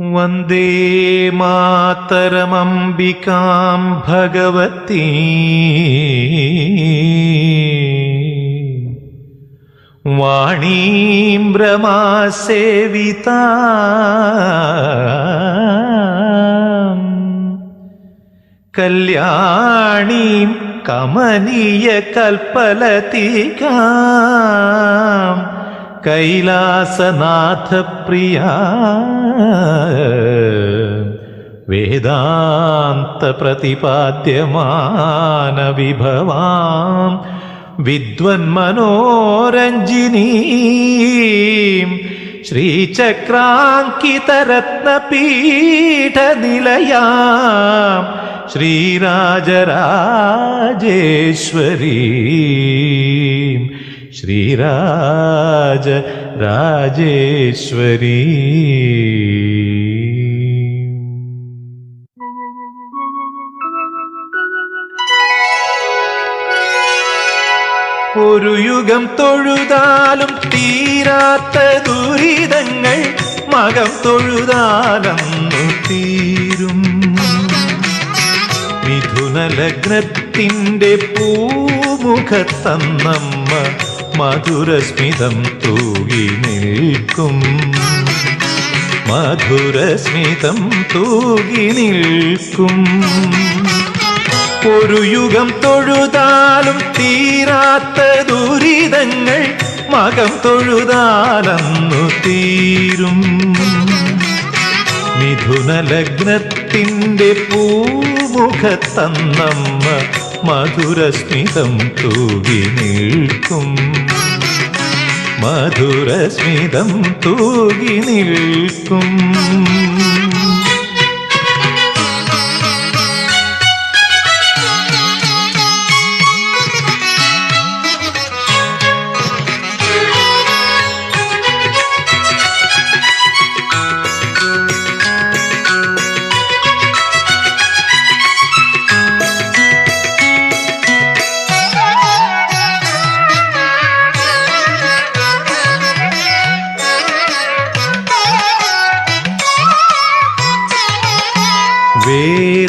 വന്ദേ മാതരമംബികാം ഭഗവതി. വാണീം രമാസേവിതാം കല്യാണീം കമനീയ കൽപ്പലതികാം കൈലാസനാഥ പ്രിയ വേദാന്ത പ്രതിപാദ്യമാന വിഭവാം വിദ്വന്മനോരഞ്ജിനീ. ശ്രീചക്രാങ്കിതരത്നപീഠനിലയാം. ശ്രീരാജരാജേശ്വരീ. ശ്രീരാജ രാജേശ്വരി. ഒരു യുഗം തൊഴുതാലും തീരാത്ത ദുരിതങ്ങൾ മകം തൊഴുതാലന്നു തീരും മിഥുന ലഗ്നത്തിന്റെ പൂമുഖത്തന്നമ്മ മധുരസ്മിതം തൂകി നിൽക്കും. മധുരസ്മിതം തൂകി നിൽക്കും. ഒരു യുഗം തൊഴുതാലും തീരാത്ത ദുരിതങ്ങൾ മകം തൊഴുതാലന്നു തീരും. മിഥുന ലഗ്നത്തിന്റെ പൂമുഖത്തന്നമ്മ മധുരസ്മിതം തൂകി നിൽക്കും. മധുരസ്മിതം തൂകി നിൽക്കും.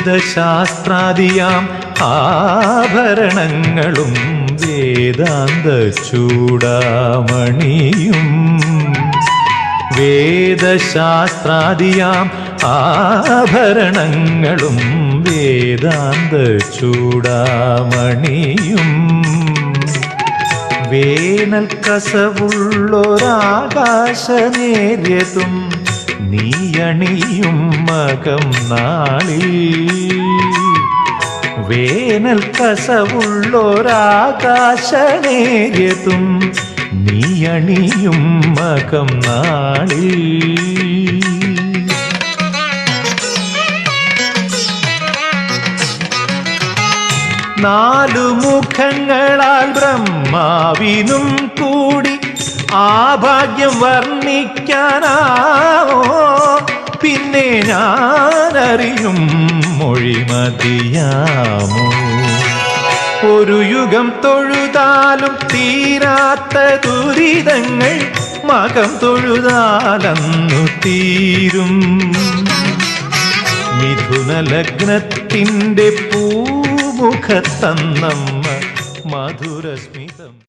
വേദശാസ്ത്രാദിയാം ആഭരണങ്ങളും വേദാന്ത ചൂടാമണിയും വേദശാസ്ത്രാദിയാം ആഭരണങ്ങളും വേദാന്ത ചൂടാമണിയും വേനൽ കസവുള്ളൊരാകാശ നേര്യതും നീയണിയും മകം നാളിൽ. വേനൽ കസവുള്ളോരാകാശനേര്യതും നീയണിയും മകം നാളിൽ. നാലു മുഖങ്ങളാൽ ബ്രഹ്മാവിനും കൂടി ആ ഭാഗ്യം വർണിക്കാനോ പിന്നെ ഞാനറിയും മൊഴിമതിയാമോ ഒരു യുഗം തൊഴുതാലും തീരാത്ത ദുരിതങ്ങൾ മകം തൊഴുതാലന്നു തീരും. മിഥുന ലഗ്നത്തിന്റെ പൂമുഖത്തന്നമ്മ മധുര